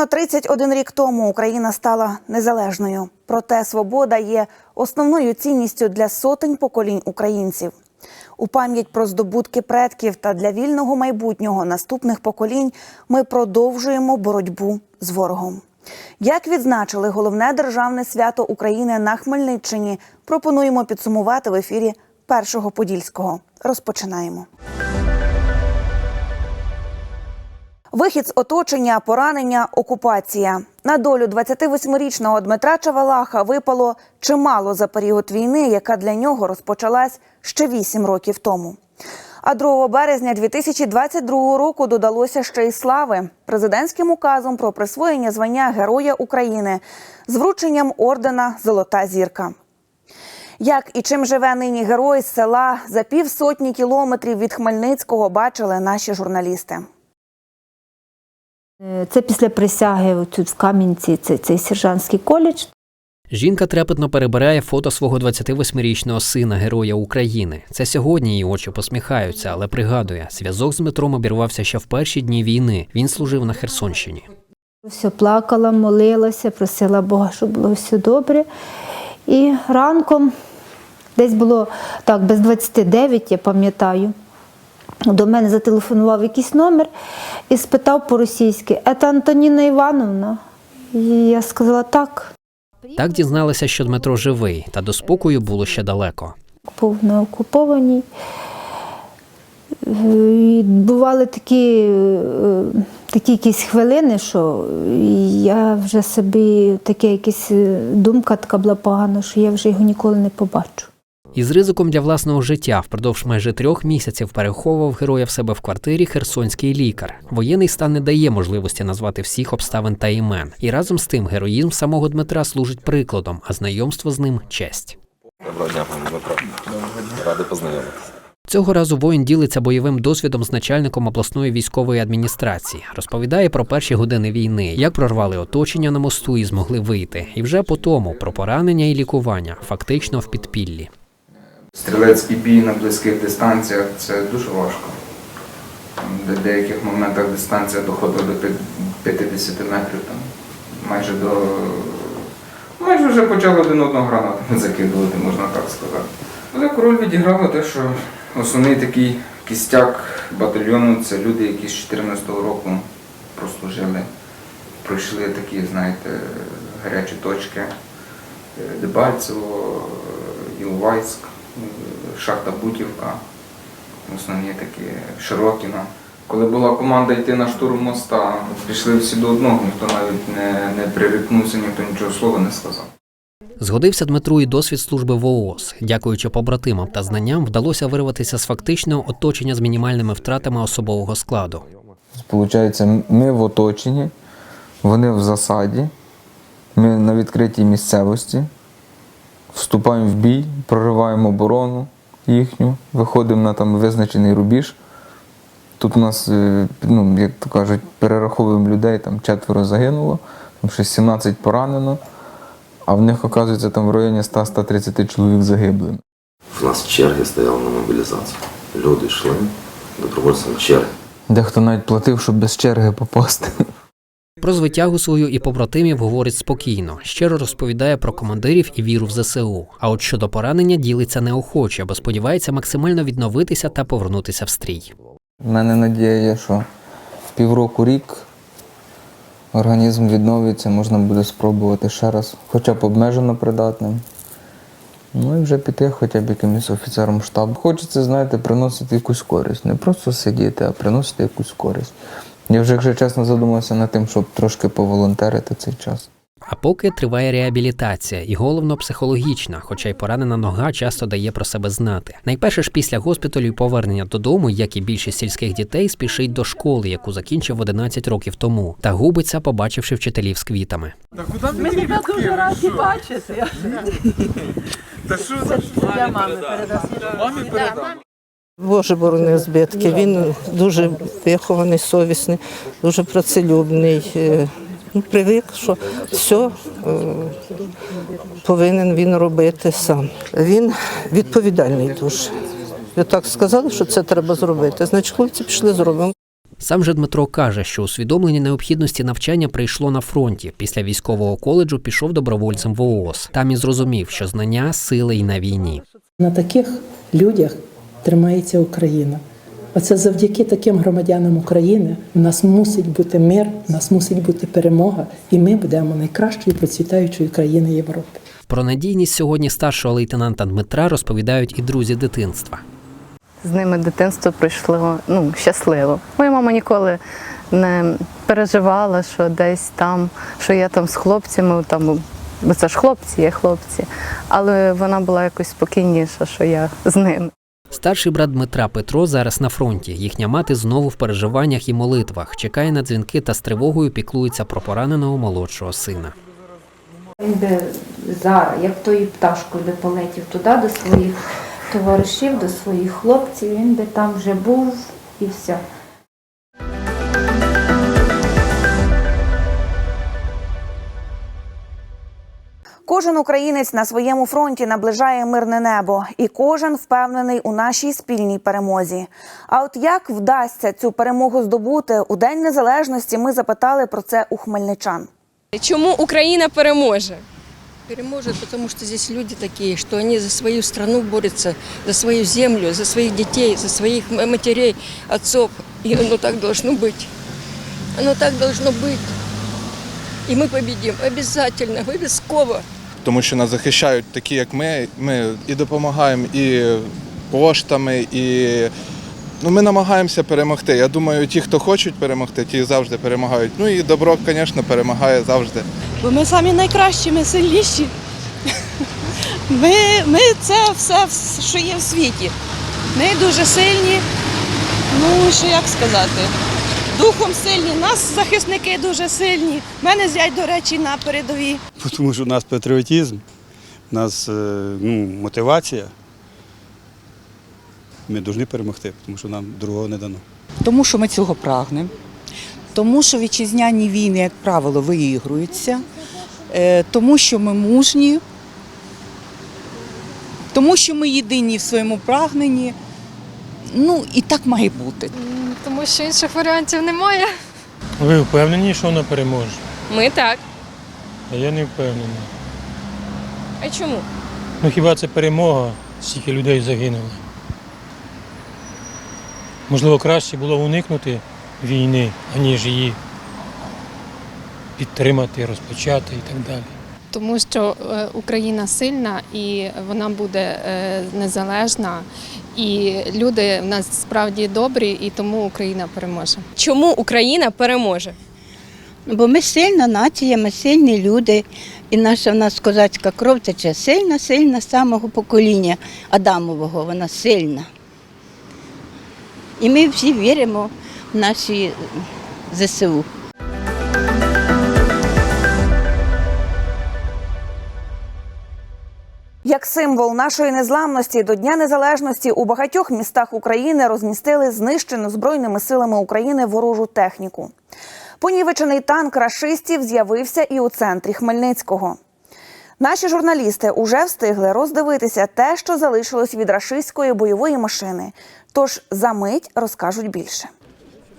Рівно 31 рік тому Україна стала незалежною. Проте свобода є основною цінністю для сотень поколінь українців. У пам'ять про здобутки предків та для вільного майбутнього наступних поколінь ми продовжуємо боротьбу з ворогом. Як відзначили головне державне свято України на Хмельниччині, пропонуємо підсумувати в ефірі першого подільського. Розпочинаємо. Вихід з оточення, поранення, окупація. На долю 28-річного Дмитра Чавалаха випало чимало за період війни, яка для нього розпочалась ще 8 років тому. А 2 березня 2022 року додалося ще й слави президентським указом про присвоєння звання Героя України з врученням ордена Золота зірка. Як і чим живе нині герой з села за півсотні кілометрів від Хмельницького, бачили наші журналісти. Е, Це після присяги тут в Кам'янці, це цей сержантський коледж. Жінка трепетно перебирає фото свого 28-річного сина, героя України. Це сьогодні її очі посміхаються, але пригадує, зв'язок з Дмитром обірвався ще в перші дні війни. Він служив на Херсонщині. Все плакала, молилася, просила Бога, щоб було все добре. І ранком, десь було так, без 29, я пам'ятаю. До мене зателефонував якийсь номер і спитав по-російськи: це Антоніна Івановна? І я сказала так. Так дізналися, що Дмитро живий, та до спокою було ще далеко. був на окупованій. І бували такі, е, такі якісь хвилини, що я вже собі таке якась е, думка така була погана, що я вже його ніколи не побачу. Із ризиком для власного життя впродовж майже трьох місяців переховував героя в себе в квартирі херсонський лікар. Воєнний стан не дає можливості назвати всіх обставин та імен. І разом з тим героїзм самого Дмитра служить прикладом, а знайомство з ним честь. Доброго дня, пане Дмитро. Радий познайомитися. Цього разу воїн ділиться бойовим досвідом з начальником обласної військової адміністрації. Розповідає про перші години війни, як прорвали оточення на мосту і змогли вийти. І вже по тому про поранення і лікування, фактично в підпіллі. Стрілецький бій на близьких дистанціях це дуже важко. В деяких моментах дистанція доходила до 50 метрів, там, майже до. Майже вже почали один одного гранатами закидувати, можна так сказати. Але король відіграло те, що основний такий кістяк батальйону це люди, які з 14-го року прослужили, пройшли такі, знаєте, гарячі точки. Е, Дебальцево, Іловайськ, шахта Бутівка, основні такі Широкіна. Коли була команда йти на штурм моста, пішли всі до одного, ніхто навіть не, не прирікнувся, ніхто нічого слова не сказав. Згодився Дмитру і досвід служби в ООС. Дякуючи побратимам та знанням, вдалося вирватися з фактичного оточення з мінімальними втратами особового складу. Получається, ми в оточенні, вони в засаді, ми на відкритій місцевості, вступаємо в бій, прориваємо оборону їхню, виходимо на там визначений рубіж. Тут у нас, е, ну, як то кажуть, перераховуємо людей, там четверо загинуло, там ще 17 поранено, а в них, оказується, там в районі 100-130 чоловік загиблими. У нас черги стояли на мобілізацію. Люди йшли добровольцям черги. Дехто навіть платив, щоб без черги попасти. Про звитягу свою і побратимів говорить спокійно, щиро розповідає про командирів і віру в ЗСУ. А от щодо поранення ділиться неохоче, бо сподівається максимально відновитися та повернутися в стрій. У мене надія є, що півроку рік організм відновиться, можна буде спробувати ще раз, хоча б обмежено придатним. Ну і вже піти хоча б якимось офіцером штабу. Хочеться, знаєте, приносити якусь користь. Не просто сидіти, а приносити якусь користь. Я вже, якщо чесно, задумався над тим, щоб трошки поволонтерити цей час. А поки триває реабілітація, і головно психологічна, хоча й поранена нога часто дає про себе знати. Найперше ж після госпіталю і повернення додому, як і більшість сільських дітей, спішить до школи, яку закінчив 11 років тому, та губиться, побачивши вчителів з квітами. Ми тебе дуже раді бачити. Та що Для мами передаси. мамі передам? Боже борони збитки. Він дуже вихований, совісний, дуже працелюбний. Е, Ну, привик, що все е, повинен він робити сам. Він відповідальний дуже. Ви так сказали, що це треба зробити. Значить, хлопці пішли зробимо. Сам же Дмитро каже, що усвідомлення необхідності навчання прийшло на фронті. Після військового коледжу пішов добровольцем в ООС. Там і зрозумів, що знання сили й на війні. На таких людях тримається Україна. Оце завдяки таким громадянам України в нас мусить бути мир, в нас мусить бути перемога, і ми будемо найкращою процвітаючою країною Європи. Про надійність сьогодні старшого лейтенанта Дмитра розповідають і друзі дитинства. З ними дитинство пройшло ну, щасливо. Моя мама ніколи не переживала, що десь там, що я там з хлопцями, там, бо це ж хлопці, є хлопці. Але вона була якось спокійніша, що я з ними. Старший брат Дмитра Петро зараз на фронті. Їхня мати знову в переживаннях і молитвах, чекає на дзвінки та з тривогою піклується про пораненого молодшого сина. Він би зараз, як тою пташкою би полетів туди до своїх товаришів, до своїх хлопців, він би там вже був і все. Кожен українець на своєму фронті наближає мирне небо, і кожен впевнений у нашій спільній перемозі. А от як вдасться цю перемогу здобути у День Незалежності? Ми запитали про це у хмельничан. Чому Україна переможе? Переможет, потому что здесь люди такие, что они за свою страну борются, за свою землю, за своих детей, за своих м- матерей, отцов. И оно так должно быть. Оно так должно быть. И мы победим. Обязательно, обов'язково. Тому що нас захищають такі, як ми. Ми і допомагаємо і коштами, і ну, ми намагаємося перемогти. Я думаю, ті, хто хочуть перемогти, ті завжди перемагають. Ну і добро, звісно, перемагає завжди. Бо ми самі найкращі, ми сильніші. Ми, ми це все, що є в світі. Ми дуже сильні. Ну, що як сказати? Духом сильні, нас захисники дуже сильні. У мене зять, до речі, на передовій. Тому що у нас патріотизм, у нас е, ну, мотивація. Ми повинні перемогти, тому що нам другого не дано. Тому що ми цього прагнемо. Тому що вітчизняні війни, як правило, виігруються. Е, Тому що ми мужні. Тому що ми єдині в своєму прагненні. Ну і так має бути. Тому що інших варіантів немає. Ви впевнені, що вона переможе? Ми так. А я не впевнений. А чому? Ну хіба це перемога, стільки людей загинуло? Можливо, краще було уникнути війни, аніж її підтримати, розпочати і так далі. Тому що е, Україна сильна і вона буде е, незалежна, і люди в нас справді добрі, і тому Україна переможе. Чому Україна переможе? Бо ми сильна нація, ми сильні люди. І наша в нас козацька кров тече сильна, сильна з самого покоління Адамового, вона сильна. І ми всі віримо в наші ЗСУ. Як символ нашої незламності до Дня Незалежності у багатьох містах України розмістили знищену збройними силами України ворожу техніку. Понівечений танк рашистів з'явився і у центрі Хмельницького. Наші журналісти уже встигли роздивитися те, що залишилось від рашистської бойової машини. Тож за мить розкажуть більше.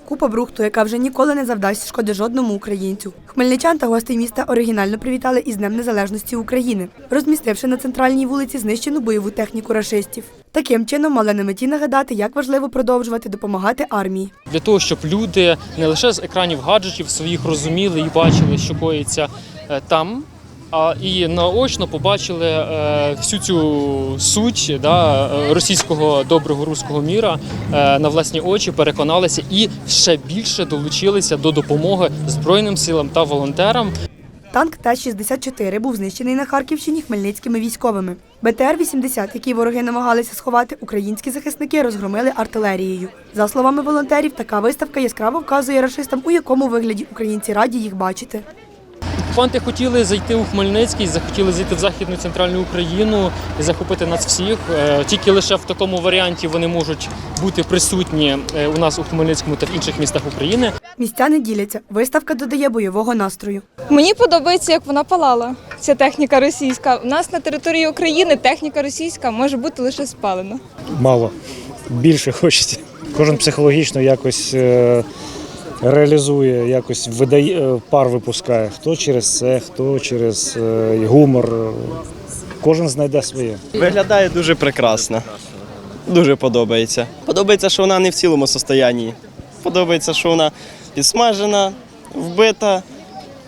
Купа брухту, яка вже ніколи не завдасть шкоди жодному українцю. Хмельничан та гостей міста оригінально привітали із Днем Незалежності України, розмістивши на центральній вулиці знищену бойову техніку рашистів. Таким чином мали на меті нагадати, як важливо продовжувати допомагати армії. Для того, щоб люди не лише з екранів гаджетів своїх розуміли і бачили, що коїться е, там, а і наочно побачили е, всю цю суть да, російського доброго руського міра е, на власні очі, переконалися і ще більше долучилися до допомоги Збройним силам та волонтерам. Танк Т-64 був знищений на Харківщині хмельницькими військовими. БТР-80, який вороги намагалися сховати, українські захисники розгромили артилерією. За словами волонтерів, така виставка яскраво вказує рашистам, у якому вигляді українці раді їх бачити. Окупанти хотіли зайти у Хмельницький, захотіли зайти в Західну і центральну Україну і захопити нас всіх. Е, Тільки лише в такому варіанті вони можуть бути присутні е, у нас у Хмельницькому та в інших містах України. Містяни діляться. Виставка додає бойового настрою. Мені подобається, як вона палала. Ця техніка російська. У нас на території України техніка російська може бути лише спалена. Мало більше хочеться. кожен психологічно якось е, реалізує, якось видає, е, пар випускає. Хто через це, хто через е, гумор. Кожен знайде своє. Виглядає дуже прекрасно. Дуже подобається. Подобається, що вона не в цілому состоянні. Подобається, що вона підсмажена, вбита.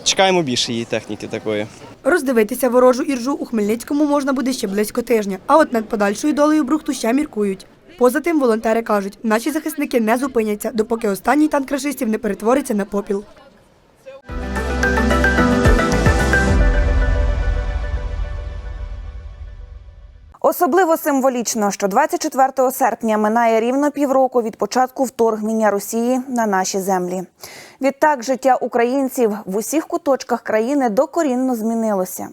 Чекаємо більше її техніки такої. Роздивитися ворожу іржу у Хмельницькому можна буде ще близько тижня, а от над подальшою долею брухту ще міркують. Поза тим, волонтери кажуть, наші захисники не зупиняться, допоки останній танк рашистів не перетвориться на попіл. Особливо символічно, що 24 серпня минає рівно півроку від початку вторгнення Росії на наші землі. Відтак життя українців в усіх куточках країни докорінно змінилося.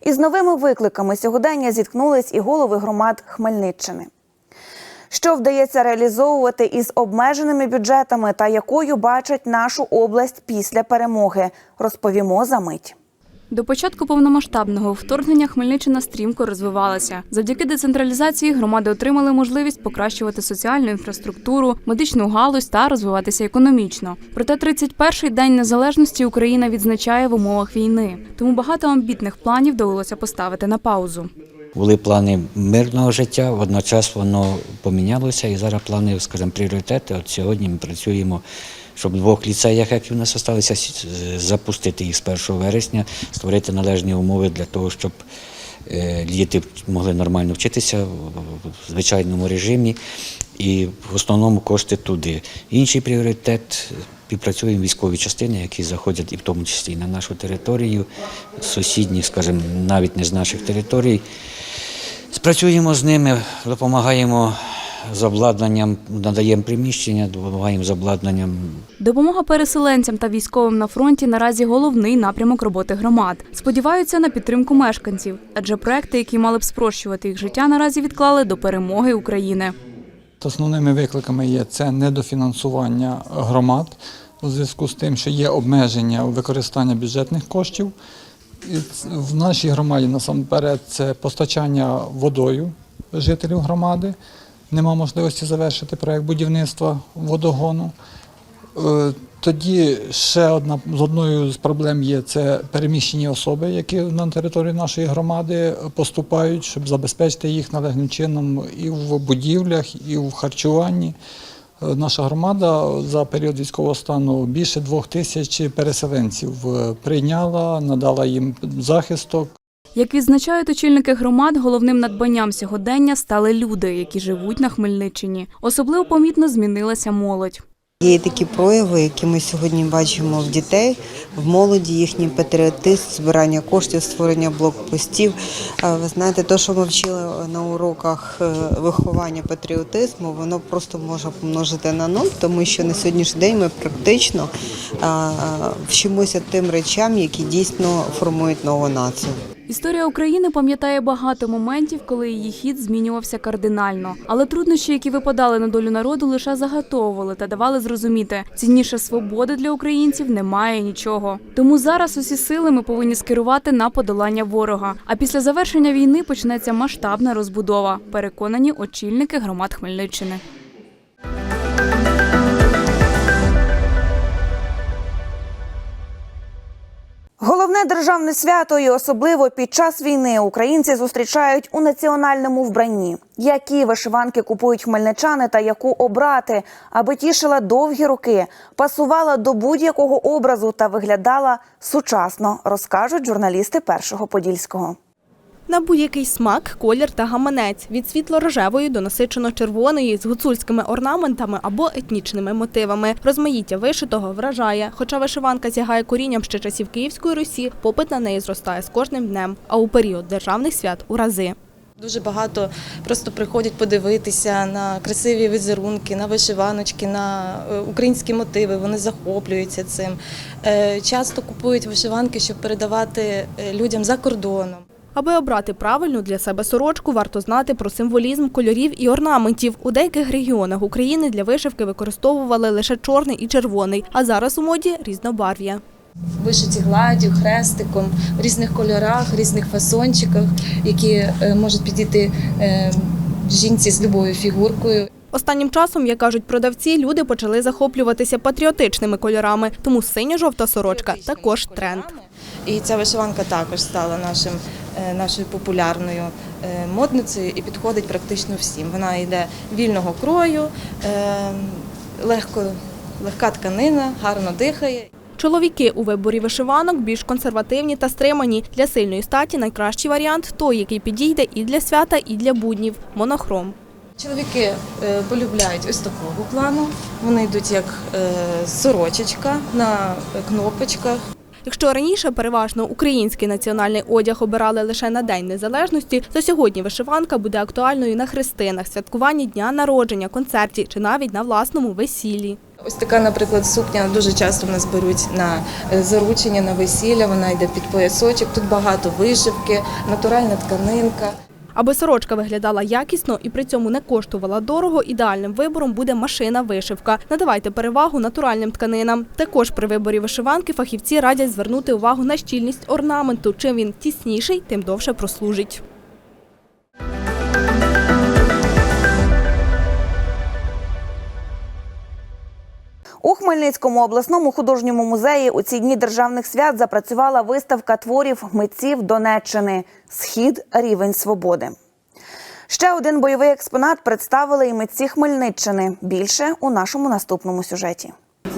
Із новими викликами сьогодення зіткнулись і голови громад Хмельниччини. Що вдається реалізовувати із обмеженими бюджетами та якою бачать нашу область після перемоги, розповімо за мить. До початку повномасштабного вторгнення Хмельниччина стрімко розвивалася. Завдяки децентралізації громади отримали можливість покращувати соціальну інфраструктуру, медичну галузь та розвиватися економічно. Проте 31-й день незалежності Україна відзначає в умовах війни. Тому багато амбітних планів довелося поставити на паузу. Були плани мирного життя, водночас воно помінялося, і зараз плани, скажімо, пріоритети. От сьогодні ми працюємо, щоб в двох ліцеях, які в нас залишилися, запустити їх з 1 вересня, створити належні умови для того, щоб діти могли нормально вчитися в звичайному режимі. І в основному кошти туди. Інший пріоритет співпрацюємо військові частини, які заходять і в тому числі на нашу територію, сусідні, скажімо, навіть не з наших територій. Спрацюємо з ними, допомагаємо з обладнанням, надаємо приміщення, допомагаємо з обладнанням Допомога переселенцям та військовим на фронті наразі головний напрямок роботи громад. Сподіваються на підтримку мешканців, адже проекти, які мали б спрощувати їх життя, наразі відклали до перемоги України. Основними викликами є це недофінансування громад у зв'язку з тим, що є обмеження у використання бюджетних коштів. І в нашій громаді насамперед це постачання водою жителів громади. Нема можливості завершити проект будівництва водогону. Е, Тоді ще одна з одною з проблем є це переміщені особи, які на територію нашої громади поступають, щоб забезпечити їх належним чином і в будівлях, і в харчуванні. Е, Наша громада за період військового стану більше двох тисяч переселенців е, прийняла, надала їм захисток. Як відзначають очільники громад, головним надбанням сьогодення стали люди, які живуть на Хмельниччині. Особливо помітно змінилася молодь. Є такі прояви, які ми сьогодні бачимо в дітей, в молоді, їхній патріотизм, збирання коштів, створення блокпостів. Ви знаєте, те, що ми вчили на уроках е, виховання патріотизму, воно просто може помножити на нуль, тому що на сьогоднішній день ми практично вчимося тим речам, які дійсно формують нову націю. Історія України пам'ятає багато моментів, коли її хід змінювався кардинально. Але труднощі, які випадали на долю народу, лише загатовували та давали зрозуміти, цінніше свободи для українців немає нічого. Тому зараз усі сили ми повинні скерувати на подолання ворога. А після завершення війни почнеться масштабна розбудова. Переконані очільники громад Хмельниччини. Головне державне свято і особливо під час війни українці зустрічають у національному вбранні. Які вишиванки купують хмельничани та яку обрати, аби тішила довгі роки, пасувала до будь-якого образу та виглядала сучасно, розкажуть журналісти першого подільського. На будь-який смак, колір та гаманець від світло-рожевої до насичено-червоної з гуцульськими орнаментами або етнічними мотивами. Розмаїття вишитого вражає. Хоча вишиванка сягає корінням ще часів Київської Русі, попит на неї зростає з кожним днем, а у період державних свят у рази. Дуже багато просто приходять подивитися на красиві візерунки, на вишиваночки, на е, українські мотиви. Вони захоплюються цим. Е, Часто купують вишиванки, щоб передавати е, людям за кордоном. Аби обрати правильну для себе сорочку, варто знати про символізм кольорів і орнаментів. У деяких регіонах України для вишивки використовували лише чорний і червоний, а зараз у моді різнобарв'я. Вишиті гладдю, хрестиком в різних кольорах, різних фасончиках, які е, можуть підійти е, жінці з любою фігуркою. Останнім часом, як кажуть продавці, люди почали захоплюватися патріотичними кольорами, тому синьо-жовта сорочка також тренд. І ця вишиванка також стала нашим, е, нашою популярною е, модницею і підходить практично всім. Вона йде вільного крою, е, легко, легка тканина, гарно дихає. Чоловіки у виборі вишиванок більш консервативні та стримані. Для сильної статі найкращий варіант той, який підійде і для свята, і для буднів монохром. Чоловіки полюбляють ось такого плану. Вони йдуть як сорочечка на кнопочках. Якщо раніше переважно український національний одяг обирали лише на День Незалежності, то сьогодні вишиванка буде актуальною на хрестинах, святкуванні дня народження, концерті чи навіть на власному весіллі. Ось така, наприклад, сукня дуже часто в нас беруть на е, заручення, на весілля. Вона йде під поясочок. Тут багато вишивки, натуральна тканинка. Аби сорочка виглядала якісно і при цьому не коштувала дорого, ідеальним вибором буде машина-вишивка. Надавайте перевагу натуральним тканинам. Також при виборі вишиванки фахівці радять звернути увагу на щільність орнаменту. Чим він тісніший, тим довше прослужить. У Хмельницькому обласному художньому музеї у ці дні державних свят запрацювала виставка творів митців Донеччини Схід рівень свободи. Ще один бойовий експонат представили і митці Хмельниччини. Більше у нашому наступному сюжеті.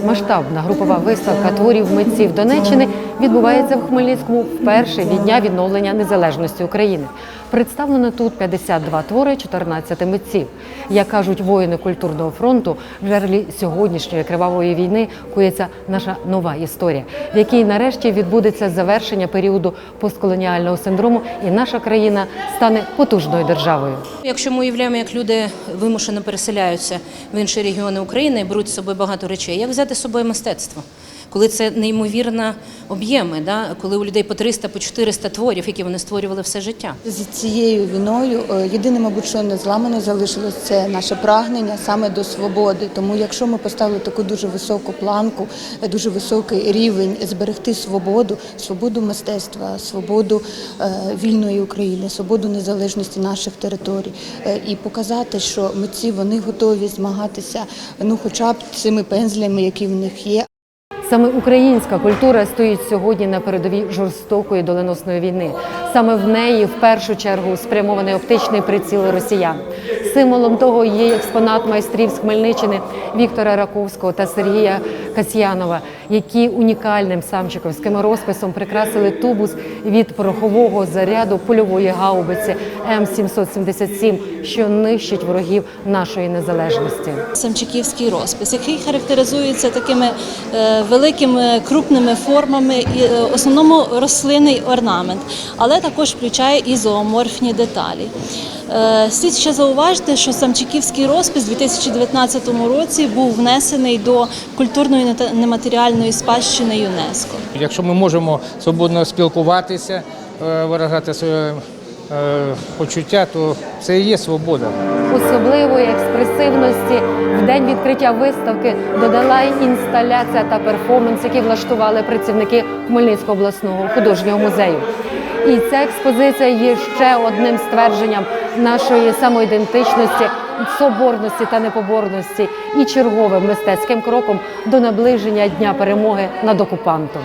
Масштабна групова виставка творів митців Донеччини відбувається в Хмельницькому вперше від дня відновлення незалежності України. Представлено тут 52 твори 14 митців. Як кажуть воїни культурного фронту, в жерлі сьогоднішньої кривавої війни кується наша нова історія, в якій нарешті відбудеться завершення періоду постколоніального синдрому, і наша країна стане потужною державою. Якщо ми уявляємо, як люди вимушено переселяються в інші регіони України і беруть з собою багато речей, як взяти з собою мистецтво? Коли це неймовірно об'єми, да? коли у людей по 300, по 400 творів, які вони створювали все життя. Цією війною е, єдине, мабуть, що не зламано залишилось, це наше прагнення саме до свободи. Тому, якщо ми поставили таку дуже високу планку, е, дуже високий рівень зберегти свободу, свободу мистецтва, свободу е, вільної України, свободу незалежності наших територій, і показати, що митці вони готові змагатися, ну, хоча б цими пензлями, які в них є. Саме українська культура стоїть сьогодні на передовій жорстокої доленосної війни. Саме в неї в першу чергу спрямований оптичний приціл росіян. Символом того є експонат майстрів з Хмельниччини Віктора Раковського та Сергія Касьянова, які унікальним самчиковським розписом прикрасили тубус від порохового заряду польової гаубиці М777, що нищить ворогів нашої незалежності. Самчиківський розпис, який характеризується такими е, великими крупними формами, і е, основному рослинний орнамент, але також включає і зооморфні деталі. Е, Слід ще зауважити, що самчиківський розпис у 2019 році був внесений до культурної та нематеріальної спадщини ЮНЕСКО. Якщо ми можемо свободно спілкуватися, е, виражати своє е, почуття, то це і є свобода. Особливої експресивності в день відкриття виставки додала й інсталяція та перформанс, які влаштували працівники Хмельницького обласного художнього музею. І ця експозиція є ще одним ствердженням нашої самоідентичності, соборності та непоборності і черговим мистецьким кроком до наближення дня перемоги над окупантом.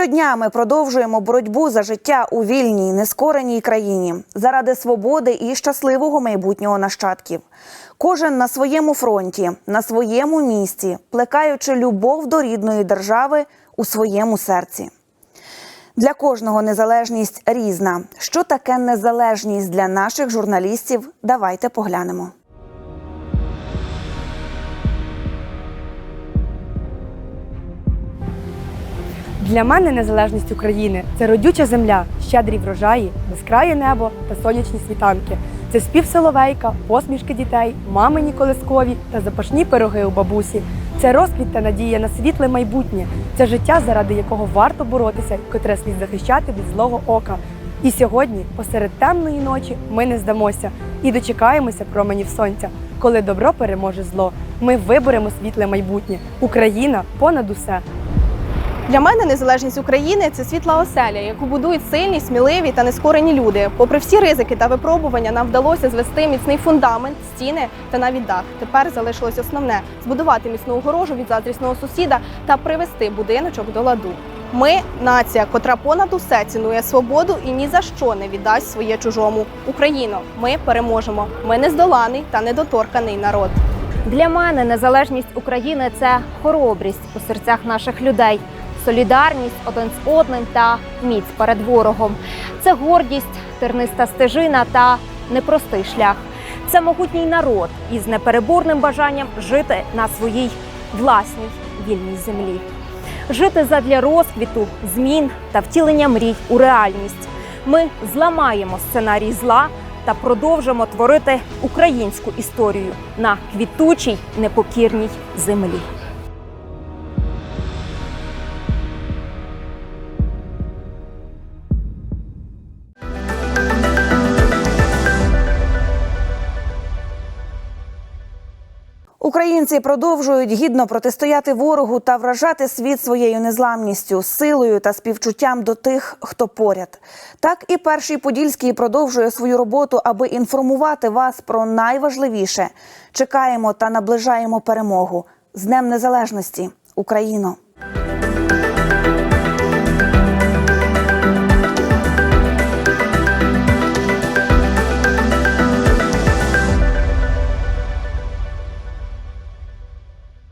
Щодня ми продовжуємо боротьбу за життя у вільній, нескореній країні заради свободи і щасливого майбутнього нащадків. Кожен на своєму фронті, на своєму місці, плекаючи любов до рідної держави у своєму серці. Для кожного незалежність різна. Що таке незалежність для наших журналістів? Давайте поглянемо. Для мене незалежність України це родюча земля, щедрі врожаї, безкрає небо та сонячні світанки. Це спів соловейка, посмішки дітей, мамині колискові та запашні пироги у бабусі. Це розквіт та надія на світле майбутнє. Це життя, заради якого варто боротися, котре слід захищати від злого ока. І сьогодні, посеред темної ночі, ми не здамося і дочекаємося променів сонця. Коли добро переможе зло, ми виберемо світле майбутнє. Україна понад усе. Для мене незалежність України це світла оселя, яку будують сильні, сміливі та нескорені люди. Попри всі ризики та випробування, нам вдалося звести міцний фундамент, стіни та навіть дах. Тепер залишилось основне збудувати міцну огорожу від заздрісного сусіда та привести будиночок до ладу. Ми нація, котра понад усе цінує свободу і ні за що не віддасть своє чужому. Україно, ми переможемо. Ми нездоланий та недоторканий народ. Для мене незалежність України це хоробрість у серцях наших людей, солідарність один з одним та міць перед ворогом. Це гордість, терниста стежина та непростий шлях. Це могутній народ із непереборним бажанням жити на своїй власній вільній землі. Жити задля розквіту, змін та втілення мрій у реальність. Ми зламаємо сценарій зла та продовжимо творити українську історію на квітучій непокірній землі. Українці продовжують гідно протистояти ворогу та вражати світ своєю незламністю, силою та співчуттям до тих, хто поряд. Так і перший подільський продовжує свою роботу, аби інформувати вас про найважливіше. Чекаємо та наближаємо перемогу з Днем Незалежності, Україно!